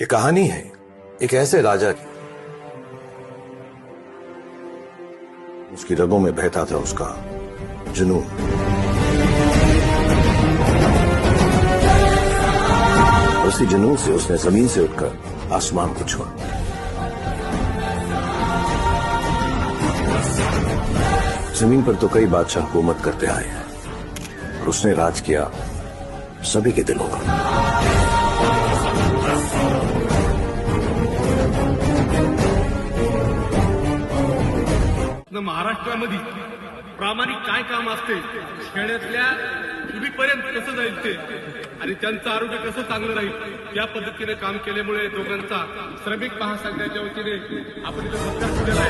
ये कहानी है, एक ऐसे राजा की। उसकी रगों में बहता था उसका जुनून। उसी जुनून से उसने ज़मीन से उठकर आसमान को छुआ ज़मीन पर तो कई बादशाह हुकूमत करते आए हैं, और उसने राज किया सभी के दिलों पर महाराष्ट्रामध्ये प्रामाणिक काय काम असते खेड्यातल्या पिढीपर्यंत कसं जाईल ते आणि त्यांचं आरोग्य कसं चांगलं राहील या पद्धतीने काम केल्यामुळे दोघांचा श्रमिक महासंघाच्या वतीने आपण इथं सत्कार केलेला आहे.